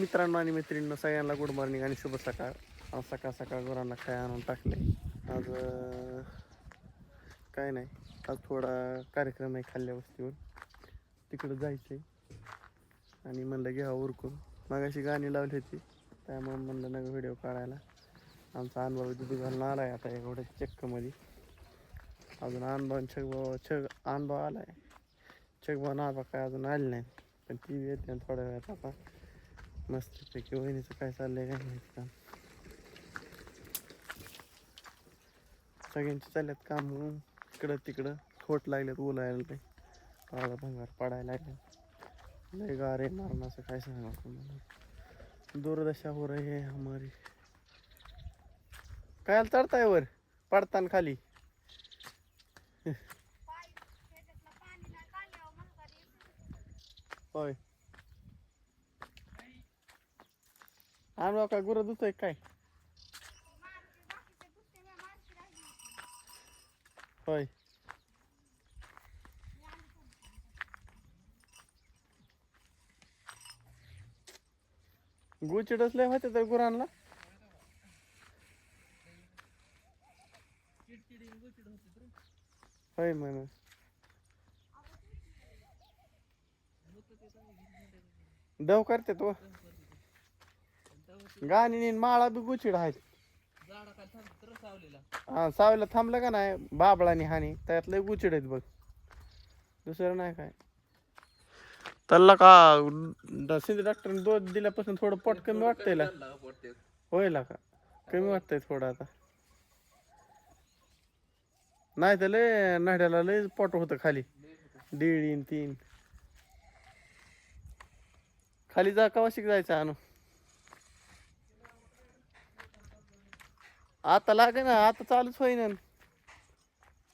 मित्रांनो आणि मैत्रिणींना सगळ्यांना गुड मॉर्निंग आणि शुभ सकाळ. आज सकाळ सकाळ गुरांना काय आणून टाकले आज काय नाही. आज थोडा कार्यक्रम आहे खाल्ल्या वस्तीवर. तिकडं जायचं आहे आणि म्हणलं घ्या उरकून. मागाशी गाणी लावली होती. त्यामुळे म्हणलं नका व्हिडिओ काढायला. आमचा अनुभव तिथे घालून आला आहे आता एवढ्या चक्कमध्ये अजून अनुभव छग छग अनुभव आला आहे छगभाव नाबा काय अजून आले नाही पण ती येते थोड्या वेळात आता. मस्तपैकी वहिनीचं काय चाललंय काय माहिती काम. सगळ्यांचे चालल्यात काम. इकडं तिकडं खोट लागल्यात उलायला ते पाळा भंगार पडायला लागल्या लय गारे येणार असं काय सांगा तुम्हाला. दुर्दशा हो रही है हमारी. काय चढताय वर? पडताना खाली. होय. आणू काय गुरं दुसरं काय? होय. गुचिडच लय होते तर गुरांना होय म्हण डव करते तो. गाणी माळा बी गुचिड आहेत. हा सावलीला थांबलं का नाही? बाबळानी हानी. त्यात लय गुचिड आहेत बघ. दुसरं नाही काय. त्याला का सिंध डॉक्टरने दोन दिल्यापासून थोडं पोट कमी वाटतंय होईल का? कमी वाटतंय थोडं आता. नाही तर लय नाड्याला लय पोट होतं खाली. दीड इन तीन खाली जा कवा शिक जायचं आणू आता लागे ना आता चालूच होईन.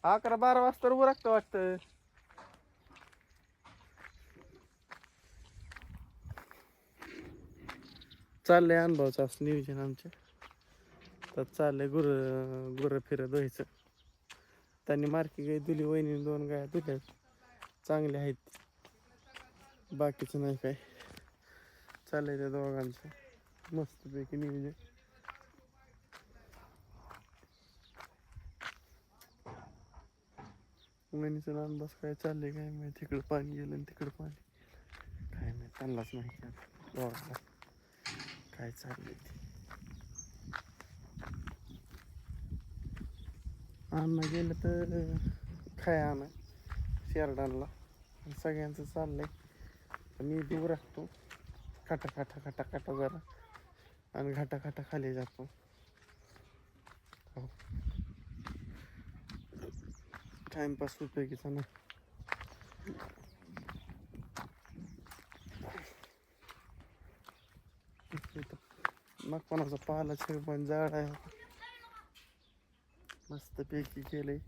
अकरा बारा वाजता उरकतं वाटतं. चाललंय अनुभवाचं असं नियोजन आमच्या तर चाललंय गुर गुरं फिरत व्हायचं. त्यांनी मार्की गाय दिली वहिनी दोन गाय दिल्या चांगल्या आहेत. बाकीचं नाही काय. चाललंय त्या दोघांचं. मस्तपैकी नियोजन. वहिनीचं अंदाज काय चालले काय माहिती? तिकडं पाणी गेलं आणि तिकडं पाणी काय नाही त्यांनाच माहिती आता. काय चालले ते? अण्णा गेलं तर खाय आणा. शेरडांना. आणि सगळ्यांचं चाललंय. मी दूर राखतो खाटा खाटा खाटा खाटा जरा. आणि घाटा घाटा खाली जातो. हो. टाइमपास उपयोगीचा नाही मग कोणाचा पाला पण जाड आहे. मस्त पैकी केलंय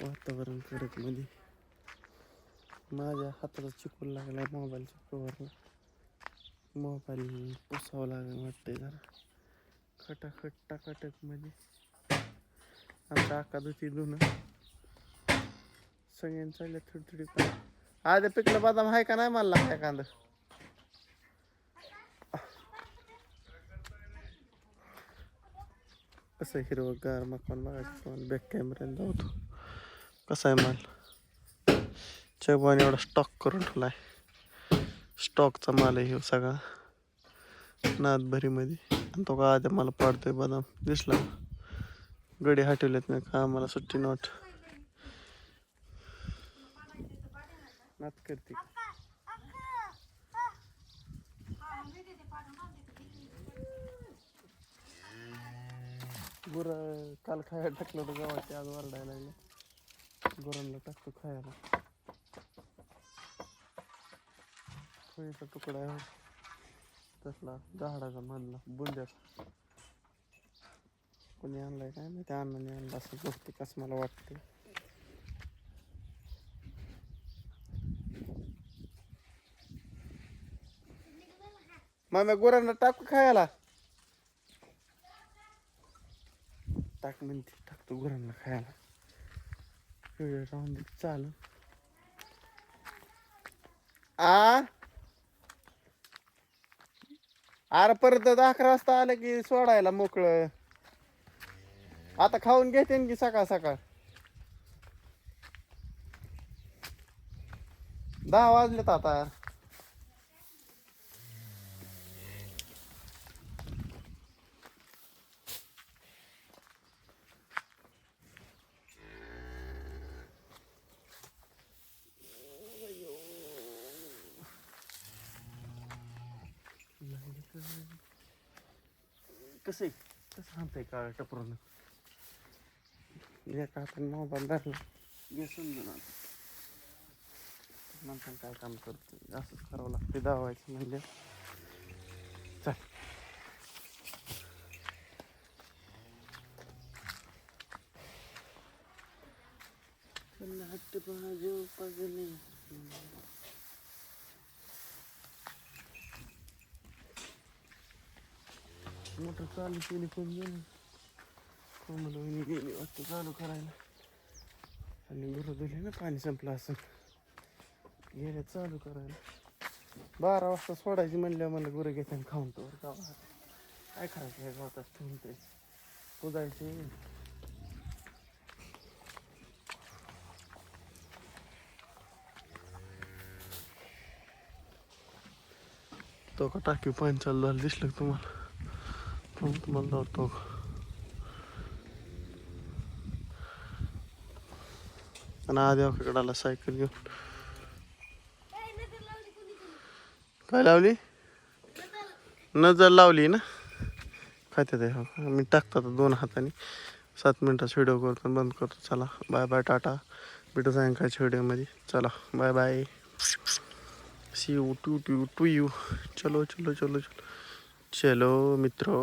वातावरण कडकमध्ये. माझ्या हाताला चिकून लागलाय मोबाईल चिकूवर मोबाईल पुसावं लागेल वाटतंय जरा. खटाखट टाकाटकमध्ये. आमच्या आका दुची धुणं. सगळ्यांनी चालल्या थोडी थोडी पण आधी पिकलं बदाम आहे का नाही मला एखादं कसं हिरवगार मकान बघायचं तुम्हाला. बॅक कॅमेऱ्याने जाऊतो कसा आहे माल? चबाने एवढा स्टॉक करून ठेवलाय. स्टॉकचा माल आहे ह्यो सगळा. नादभरीमध्ये आणि तो का आधी मला पाडतोय बदाम. दिसला. गडी हटवलेत मी का? मला सुट्टी नोट नात करते. गुर काल खायला टाकलं होतं गव्हाची आज वरडायला लागले. गुरांना टाकतो खायला. खोईचा तुकडा आहे. तसला झाडाचा मधला बुंद्याचा. कोणी आणलाय काय माहिती? अण्णाने आणला असं गोष्टी कसं मला वाटते माम्या गुरांना टाकू खायला. टाक म्हणते टाकतो गुरांना खायला. राहून दे चाल. आ अरे परत अकरा वाजता आलं की सोडायला मोकळं. आता खाऊन घेते की सकाळ सकाळ. दहा वाजलेत आता. कसं आहे? कसं आणतंय का टपरून एका हाताने मोबाईल धरला आता नंतर काय काम करतो असंच करावं लागते धावायचं म्हणजे चल. हट्ट बाजू पगले मोटर चालू केली पण गेली कोमल वहिनी गेली वाटतं चालू करायला. आणि गुरु दिले ना पाणी संपलं असं गेले चालू करायला. बारा वाजता सोडायची म्हणल्या मला गुरु घेते खाऊन तो गावात. काय करायचं हे गावातच ठेवून ते? कुदायचे तो का टाकी पाणी चालू झालं दिसलं तुम्हाला? पण तुम्हाला लावतो आणि आधी वाकडे आला सायकल घेऊन काय लावली नजर लावली ना खात्यात आहे मी टाकतात दोन हाताने सात मिनिटाचा व्हिडिओ करतो बंद करतो. चला. बाय बाय टाटा भेटू सायंकाळच्या व्हिडिओमध्ये चला. Bye bye see you to to to you चलो चलो चलो चलो. चलो मित्रो